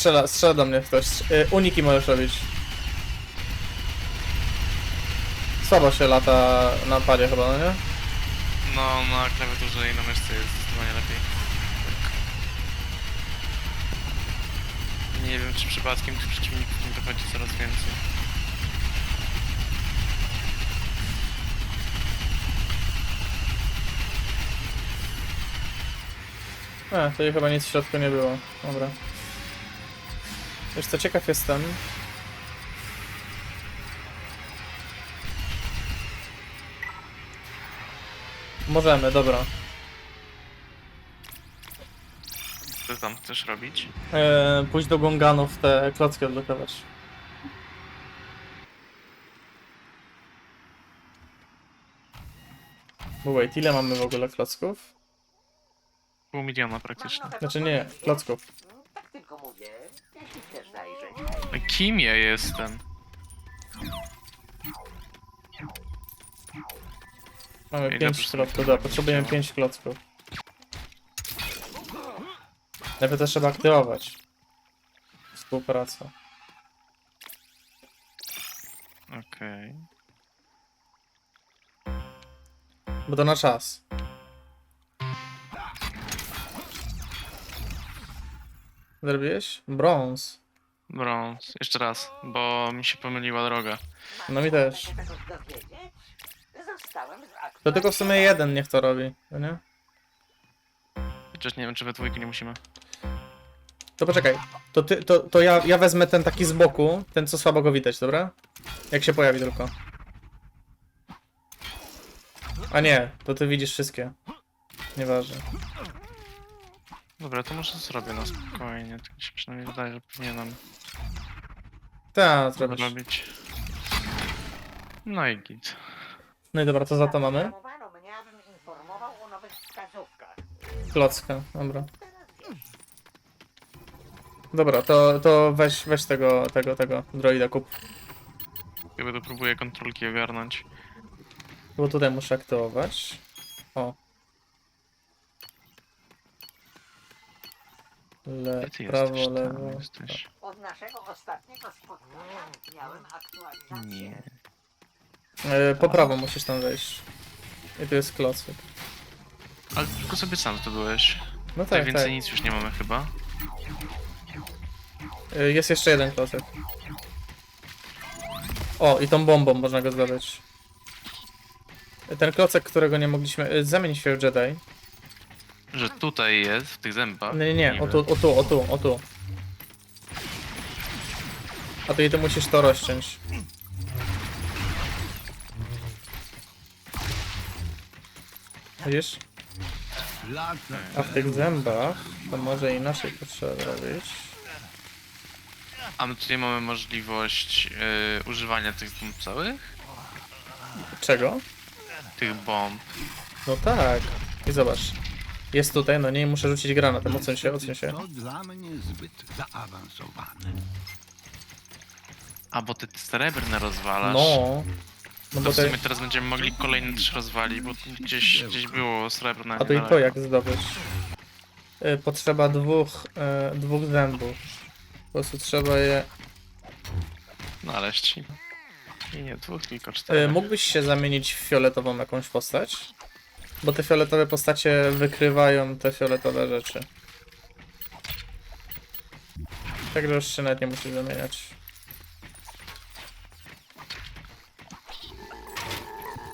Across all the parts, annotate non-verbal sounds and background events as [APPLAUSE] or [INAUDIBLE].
strzela, strzela do mnie ktoś. Y, uniki możesz robić. Słabo się lata na padzie chyba, no nie? No, na klawiaturze i na myszce jest zdecydowanie lepiej. Nie wiem, czy przypadkiem tych przeciwników nie dochodzi coraz więcej. A, to chyba nic w środku nie było. Dobra. Wiesz co, ciekaw jestem. Możemy, dobra. Co tam chcesz robić? Eee, pójść do gonganów te klocki odblokować. Bo wait, ile mamy w ogóle klocków? Pół miliona praktycznie. Znaczy nie, klocków. Tylko mówię, jeśli chcesz zajrzeć. A Kim ja jestem? Mamy Ile 5 plus- klocków, dobra, potrzebujemy 5 klocków. Najpierw to trzeba aktywować. Współpraca. Okej. Bo to na czas. Zrobiłeś? Brąz. Brąz. Jeszcze raz, bo mi się pomyliła droga. No mi też. To tylko w sumie jeden niech to robi, no nie? Chociaż nie wiem, czy we dwójkę nie musimy. To poczekaj. To, ty, to, to ja, ja wezmę ten taki z boku, ten co słabo go widać, dobra? Jak się pojawi tylko. A nie, to ty widzisz wszystkie. Nieważne. Dobra, to może zrobię na spokojnie. Tak mi się przynajmniej wydaje, że powinienem Tak, zrobisz. robić. No i git. No i dobra, to za to mamy. Zaprogramowano mnie, abym informował o nowych wskazówkach. Klocka, dobra. Dobra, to, to weź, weź tego, tego, tego droida kup. Ja będę próbuję kontrolki ogarnąć. Bo tutaj muszę aktywować. O. Le, Gdzie ty prawo, jesteś? lewo. Tam jesteś. Od naszego ostatniego spotkania miałem aktualizację. Nie. E, po prawo musisz tam wejść. I tu jest klocek. Ale tylko sobie sam zdobyłeś. No Tutaj tak, więcej tak. nic już nie mamy chyba. E, Jest jeszcze jeden klocek. O, i tą bombą można go zdobyć. E, Ten klocek, którego nie mogliśmy... e, Zamień się w Jedi. Że tutaj jest, w tych zębach. Nie, nie, nie, o tu, o tu, o tu, o tu. A i ty musisz to rozciąć. Widzisz? A w tych zębach to może inaczej to trzeba robić. A my tutaj mamy możliwość yy, używania tych bomb całych? Czego? Tych bomb. No tak. I zobacz. Jest tutaj, no nie, muszę rzucić granatem. Odsuń się, odsuń się. To dla mnie zbyt zaawansowane. A bo ty te srebrne rozwalasz. No. No To bo w te, sumie teraz będziemy mogli kolejne też rozwalić, bo gdzieś, gdzieś było srebrne. a to i to jak zdobyć? Y, Potrzeba dwóch, y, dwóch zębów. Po prostu trzeba je... Znaleźć. I nie dwóch, tylko Y, czterech. Mógłbyś się zamienić w fioletową jakąś postać? Bo te fioletowe postacie wykrywają te fioletowe rzeczy. Także już się nawet nie musisz zamieniać.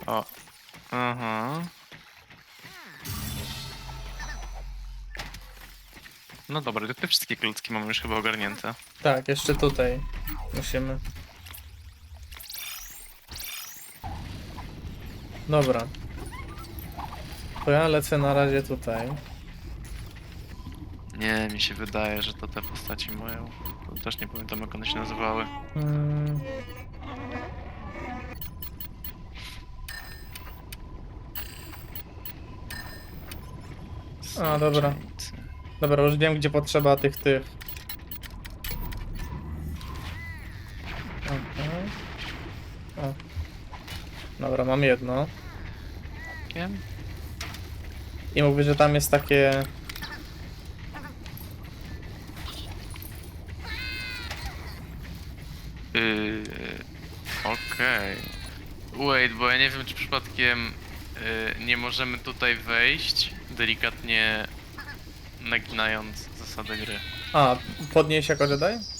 O. Aha. No dobra, to te wszystkie klocki mamy już chyba ogarnięte. Tak, jeszcze tutaj musimy. Dobra. To ja lecę na razie tutaj. Nie, mi się wydaje, że to te postaci mają. To też nie pamiętam jak one się nazywały. Mm. A, dobra. Dobra, już wiem gdzie potrzeba tych tych. O. Dobra, mam jedno. Wiem. I mówię, że tam jest takie... Yy, Okej. Wait, bo ja nie wiem, czy przypadkiem yy, nie możemy tutaj wejść, delikatnie naginając zasady gry. A, podnieś jako Jedi?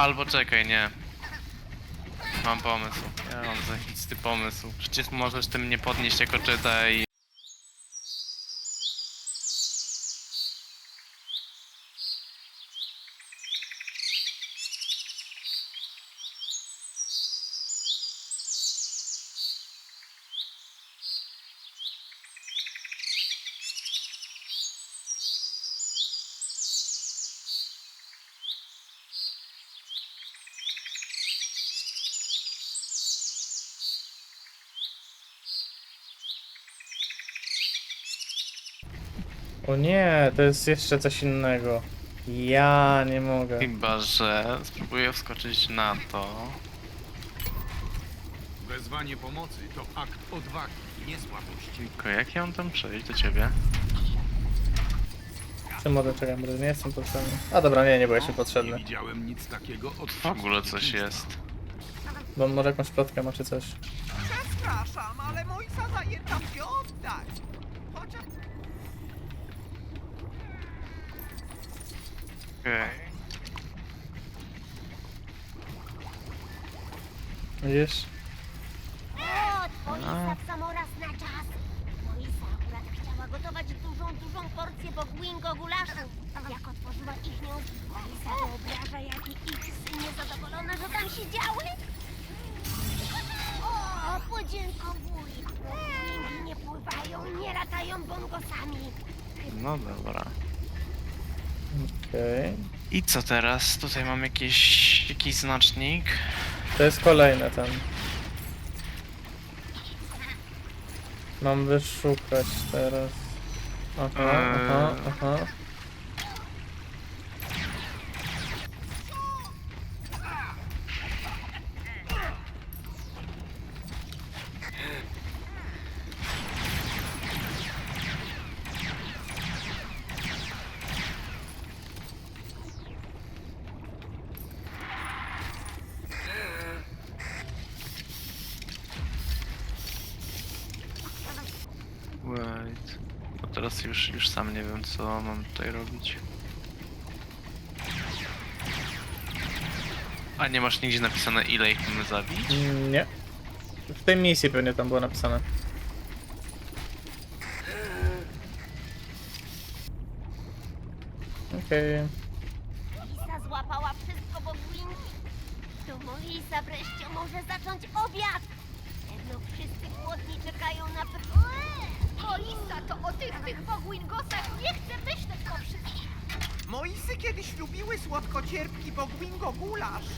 Albo czekaj, nie. Mam pomysł. Ja mam zajebisty pomysł. Przecież możesz tym nie podnieść jako Jedi. O nie, to jest jeszcze coś innego. Ja nie mogę. Chyba, że spróbuję wskoczyć na to. Wezwanie pomocy to akt odwagi, nie słabości. Tylko jak ja mam tam przejść do ciebie? Czy może czekaj, może nie jestem potrzebny. A dobra, nie, nie byłeś mi Nie potrzebny. widziałem nic takiego od W ogóle coś jest. Bo on może jakąś plotkę ma czy coś. Przepraszam, ale Mojsa zajęta się oddać. Chociaż Okej. Widzisz? O, Twoisa w samoraz na czas. Moisa akurat chciała gotować dużą, dużą porcję bogwingo gulaszu. Jak otworzyła ich nią, Moisa wyobraża, jakie ich sy niezadowolone, że tam siedziały. O, podziękowuj. Bogwingi nie pływają, nie latają bongosami. No dobra. Okej. I co teraz? Tutaj mam jakiś, jakiś znacznik. To jest kolejny ten. Mam wyszukać teraz. Aha, aha, Eee. aha. Wait. No teraz już, już sam nie wiem, co mam tutaj robić. A nie masz nigdzie napisane, ile ich mamy zabić? Mm, Nie. W tej misji pewnie tam było napisane. Okej. Moisa złapała wszystko bogwingi. To Moisa wreszcie może zacząć obiad. Pewno wszyscy głodni czekają na... Moisa to o tych, tych bogwingosach nie chce myśleć o wszystkim. Moisy kiedyś lubiły słodko-cierpki bogwingo gulasz.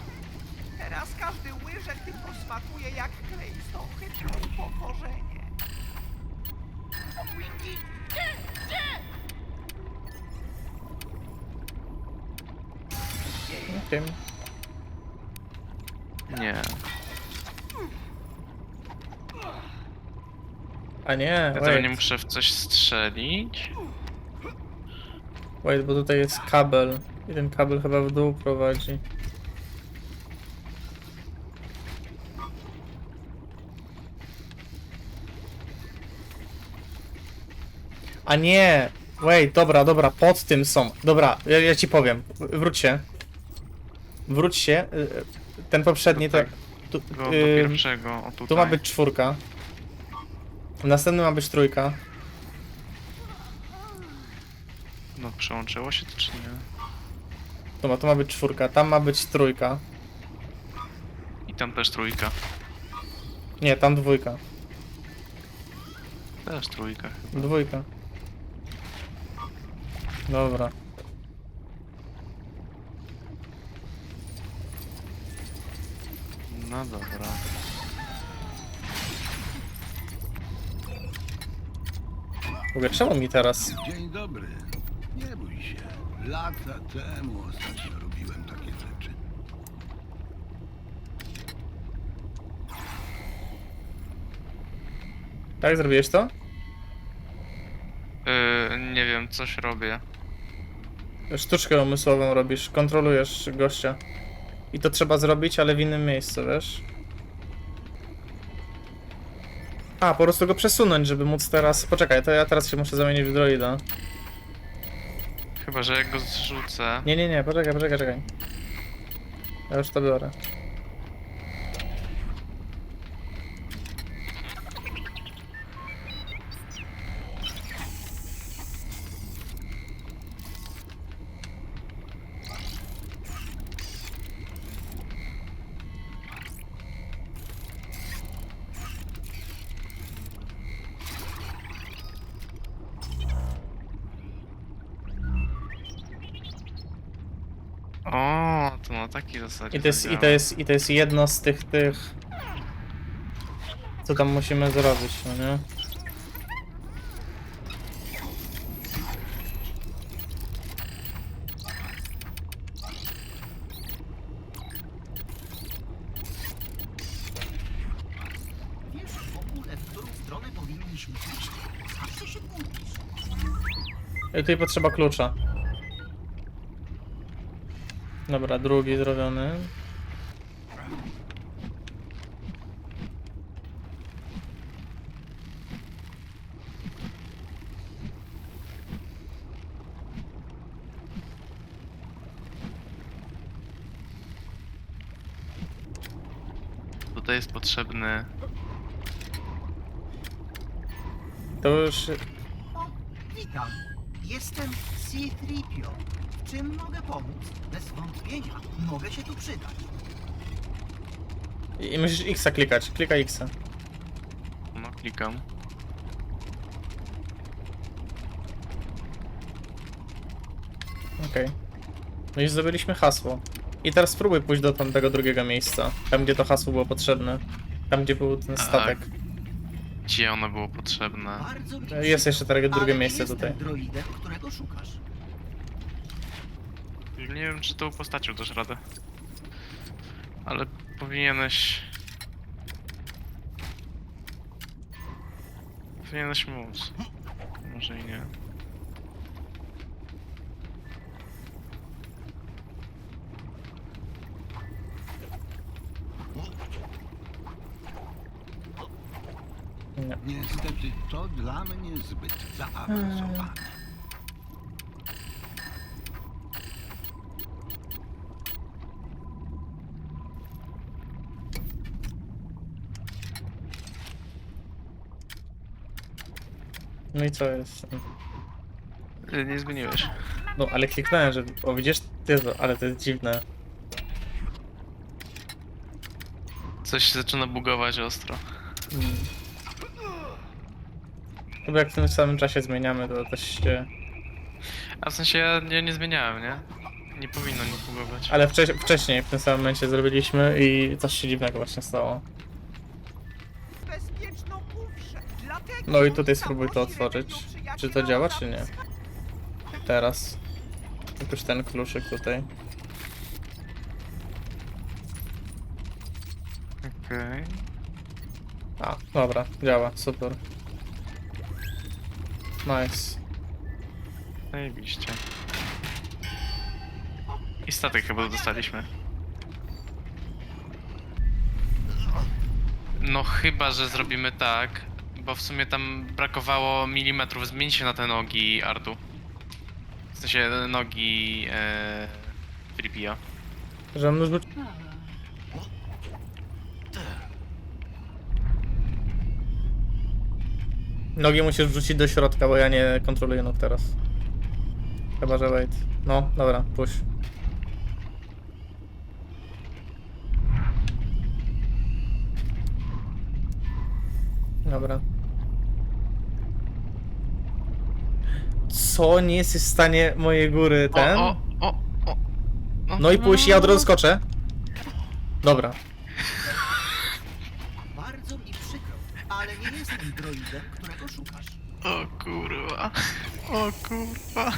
Teraz każdy łyżek tylko smakuje jak kleistą chytrą pokorzenie. Bogwingi, gdzie, gdzie? Okej. Nie. A nie, Ja teraz nie wait. muszę w coś strzelić. Wait, bo tutaj jest kabel. I ten kabel chyba w dół prowadzi. A nie! Wait, dobra, dobra, pod tym są. Dobra, ja, ja ci powiem. W- Wróć się. Wróć się. y, y, Ten poprzedni, tak. Tu, Do, pierwszego, o tutaj. tu ma być czwórka. Następny ma być trójka. No przełączyło się to czy nie? Tu ma, tu ma być czwórka, tam ma być trójka. I tam też trójka. Nie, tam dwójka. Też trójka. Dwójka. Dobra. No dobra. Ogóle czemu mi teraz? Dzień dobry. Nie bój się. Lata temu ostatnio robiłem takie rzeczy. Tak, zrobiłeś to? Yy, nie wiem, coś robię. Sztuczkę umysłową robisz, kontrolujesz gościa. I to trzeba zrobić, ale w innym miejscu, wiesz? A, po prostu go przesunąć, żeby móc teraz... Poczekaj, to ja teraz się muszę zamienić w droida. Chyba, że jak go zrzucę. Nie, nie, nie, poczekaj, poczekaj, czekaj. Ja już to biorę. Zasadzie. I to jest, i to jest, i to jest jedno z tych, tych... Co tam musimy zrobić, no nie? I tutaj potrzeba klucza. Dobra, drugi zrobiony. Tutaj jest potrzebny. To już... O, witam. Jestem C-3PO. Czym mogę pomóc? Bez wątpienia mogę się tu przydać. I musisz X klikać, klikaj X. No, klikam. Okej. No i zdobyliśmy hasło. I teraz spróbuj pójść do tamtego drugiego miejsca. Tam, gdzie to hasło było potrzebne. Tam, gdzie był ten statek. Gdzie ono było potrzebne? Bardzo mi Jest jeszcze takie drugie ale miejsce jestem tutaj. droidem, którego szukasz. Nie wiem, czy tą postacią dasz radę. Ale powinieneś... Powinieneś móc. Może i nie. Nie. Niestety to dla mnie zbyt zaawansowane. No i co jest? Y, Nie zmieniłeś. No, ale kliknąłem, że... O, widzisz? Jezu, ale to jest dziwne. Coś się zaczyna bugować ostro. Chyba jak w tym samym czasie zmieniamy, to też się... A w sensie ja nie, nie zmieniałem, nie? Nie powinno nic bugować. Ale wcześ wcześniej, w tym samym momencie zrobiliśmy i coś się dziwnego właśnie stało. No i tutaj spróbuj to otworzyć. Czy to działa, czy nie? Teraz. Jakoś ten kluczyk tutaj. Okej. A, dobra, działa, super. Nice. Zajebiście. I statek chyba dostaliśmy. No chyba, że zrobimy tak, bo w sumie tam brakowało milimetrów. Zmień się na te nogi, Artu. W sensie nogi e, Filipia. Że był... Nogi musisz wrzucić do środka, bo ja nie kontroluję nóg teraz. Chyba, że wait. No, dobra, puść. Dobra. Co? Nie jesteś w stanie mojej góry ten? O, o, o, o. No i pójść, ja od razu skoczę. Dobra. ale nie jestem droidem, którego szukasz. O kurwa. O kurwa.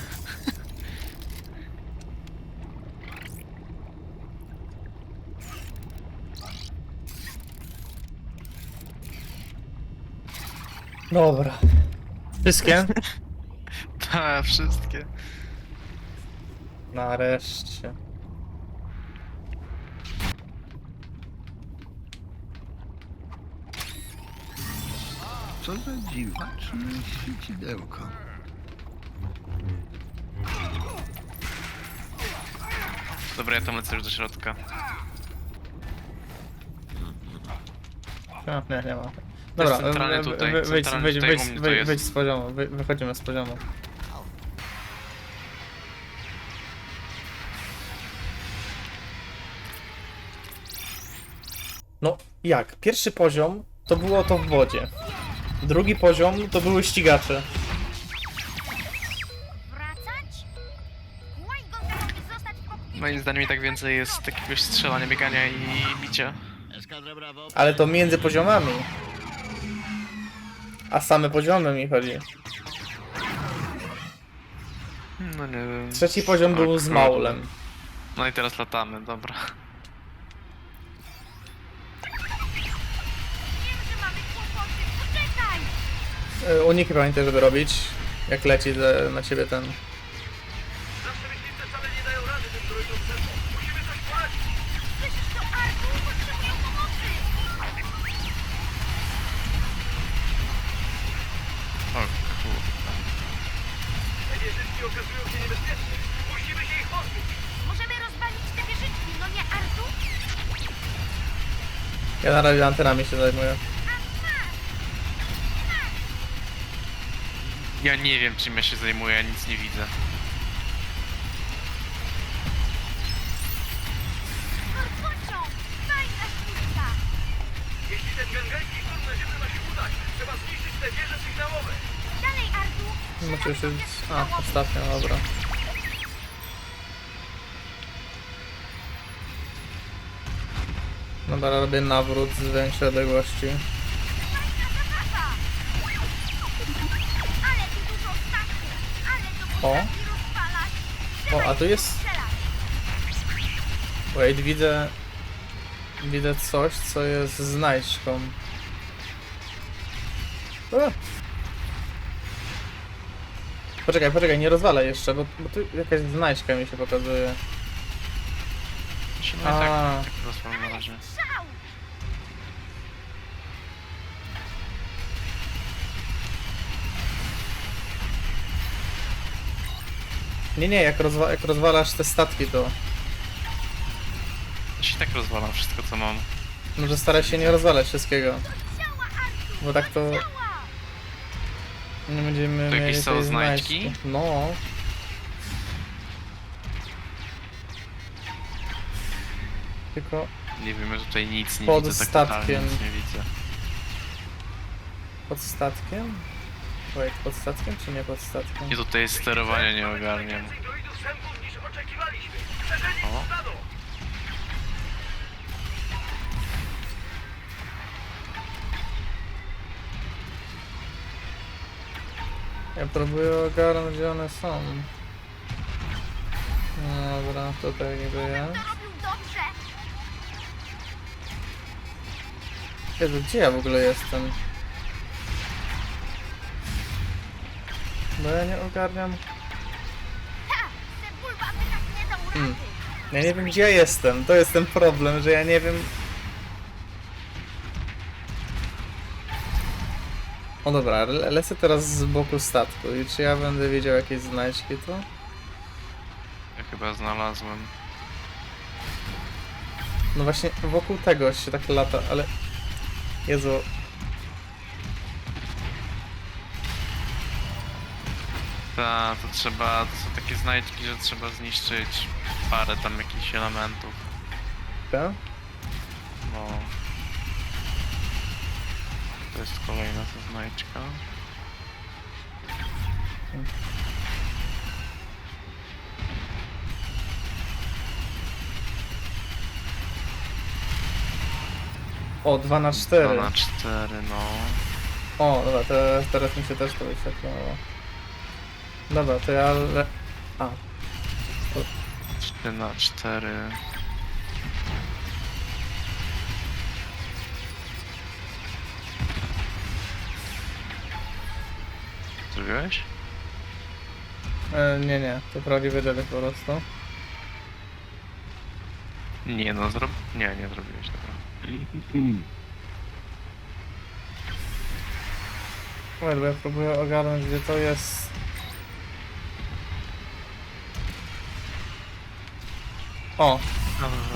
Dobra. Wszystkie? [LAUGHS] [LAUGHS] Wszystkie. Nareszcie. Co za dziwaczne świecidełko. Dobra, ja tam lecę już do środka. A, nie, nie ma. Dobra, tutaj, tutaj u mnie to jest. wyjdź z poziomu, wy, wychodzimy z poziomu. No, jak? Pierwszy poziom to było to w wodzie. Drugi poziom to były ścigacze. Wracać? Qui-Gon każe mi zostać w kokpicie. Moim zdaniem i tak więcej jest takiegoś strzelania, biegania i bicia. Ale to między poziomami. A same poziomy mi chodzi. No nie wiem. Trzeci poziom O był z. Maulem. No i teraz latamy, dobra. Uniki pamiętaj, żeby robić. Jak leci na ciebie ten. Słyszysz to, Arku? Potrzebują pomocy! O kurwa. Możemy rozwalić te wieżyczki, no nie, Arku? Ja na razie antenami się zajmuję. Ja nie wiem czym ja się zajmuję, ja nic nie widzę. Pociąg! Fajna sztuczka! Jeśli szturm na ziemię się trzeba zniszczyć te wieże sygnałowe. Dalej. A, ostatnia, dobra. Dobra, robię nawrót z większej odległości. O. O, a tu jest... Wait, widzę... Widzę coś, co jest znajdźką. A. Poczekaj, poczekaj, nie rozwalaj jeszcze, bo, bo tu jakaś znajdźka mi się pokazuje. Tak, A. tak rozwalam na razie. Nie, nie, jak, rozwa jak rozwalasz te statki, to Ja się tak rozwalam wszystko co mam. może staraj się nie rozwalać wszystkiego, bo tak to nie będziemy To jakieś mieli są tej znajdźki? No, tylko Nie wiem, ja tutaj nic nie Pod widzę, tak totalnie statkiem. nic nie widzę. pod statkiem? Wait, pod statkiem czy nie pod statkiem? I tutaj sterowania nie ogarniam. O. Ja próbuję ogarnąć gdzie one są. Dobra, tutaj niby To jest. Jezu, gdzie ja w ogóle jestem? Bo ja nie ogarniam. Tak! Hmm. Ja nie wiem gdzie ja jestem. To jest ten problem, że ja nie wiem. O dobra, le- lecę teraz z boku statku i czy ja będę wiedział jakieś znajdźki tu? Ja chyba znalazłem. No właśnie wokół tego się tak lata, ale... Jezu, Ta, to trzeba, to są takie znajdźki, że trzeba zniszczyć parę tam jakichś elementów. tak? No. To jest kolejna ta znajdźka. O, 2 na 4 2 na 4, no. O, dobra, to teraz mi się też to wyświetlało. Dobra, to ja... Le... A, 3 na 4. Zrobiłeś? e, nie, nie, to prawdziwy Jedi po prostu. Nie no, zrob... Nie, nie zrobiłeś, dobra. Bo ja próbuję ogarnąć, gdzie to jest. O,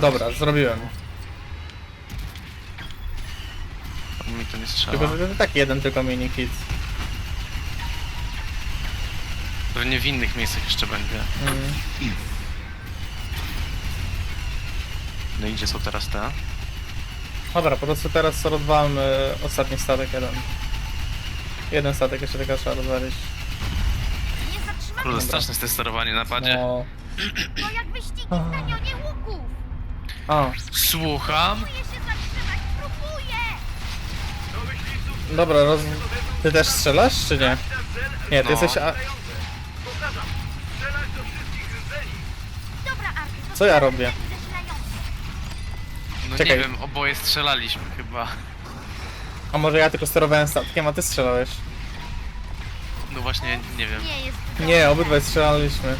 dobra, zrobiłem. Mi to nie strzela. Tylko, że to tak jeden tylko mini kit. Pewnie w innych miejscach jeszcze będzie. Mm. No i gdzie są teraz te? Dobra, po prostu teraz rozwalmy ostatni statek jeden. Jeden statek jeszcze tylko trzeba rozwalić. Nie zatrzymaj Kurde, straszne jest to sterowanie na padzie. No. To jak wyścigi w kanionie łuków! A, Słucham? Próbuję się zatrzymać, próbuję! Do myśliwców dobra, roz... Ty też strzelasz, czy nie? Nie, ty No. jesteś... A... Powtarzam, strzelać do wszystkich rdzeni. Dobra, Arty, to Co ja robię? No Czekaj. nie wiem, oboje strzelaliśmy chyba. A może ja tylko sterowałem statkiem, a ty strzelałeś? No właśnie, nie wiem. Nie jest Nie, obydwaj strzelaliśmy.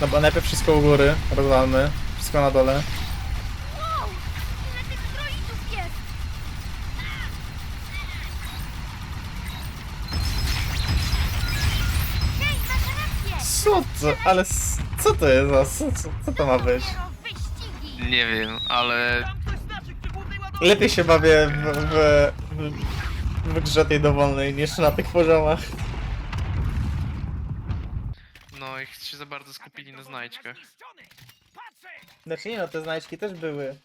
Dobra, najpierw wszystko u góry, rozwalmy. Wszystko na dole. Wow! Ile tych droidów jest! Hej, masz rację! Co to? Ale s- co to jest za... Co, co, co to ma być? Dopiero wyścigi! Nie wiem, ale. Lepiej się bawię w, w, w, w grze tej dowolnej niż na tych poziomach. No ich się za bardzo skupili na znajdźkach. Znaczy nie no, te znajdźki też były.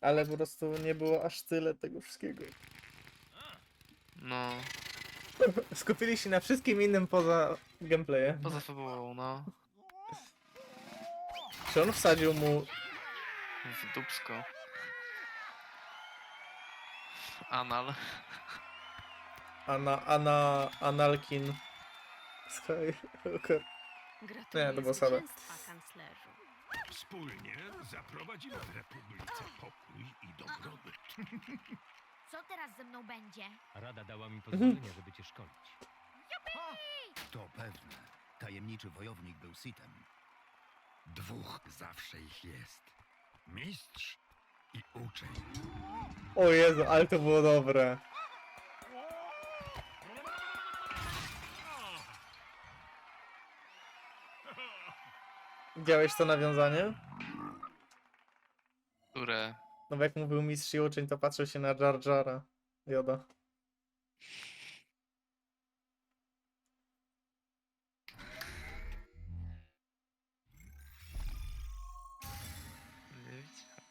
Ale po prostu nie było aż tyle tego wszystkiego. No, [LAUGHS] Skupili się na wszystkim innym poza gameplayem. poza fabułą, no. Czy on wsadził mu... W dupsko. Anal. Ana... Ana... Analkin... Skywalker. Nie, to było słabe. kanclerzu. Wspólnie zaprowadzimy w Republice pokój i dobrobyt. Co teraz ze mną będzie? Rada dała mi pozwolenie, żeby cię szkolić. To pewne. Tajemniczy wojownik był Sitem. Dwóch zawsze ich jest. Mistrz i uczeń. O Jezu, ale to było dobre. Widziałeś to nawiązanie? Które... No bo jak mówił mistrz i uczeń, to patrzył się na Jar Jara. Joda.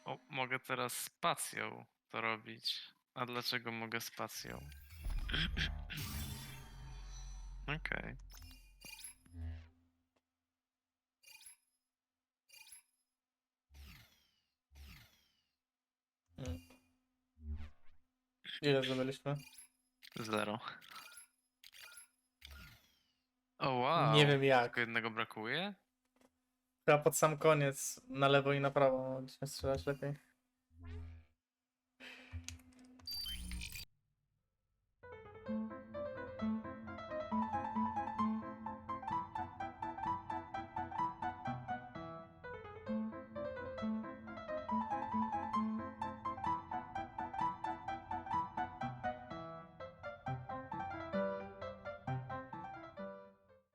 O, mogę teraz spacją to robić. A dlaczego mogę spacją? [CLEARS THROAT] Okej. Ile zdobyliśmy? Zero. O wow. Nie wiem jak. Tylko jednego brakuje? Chyba pod sam koniec, na lewo i na prawo, no, gdzie strzelać lepiej.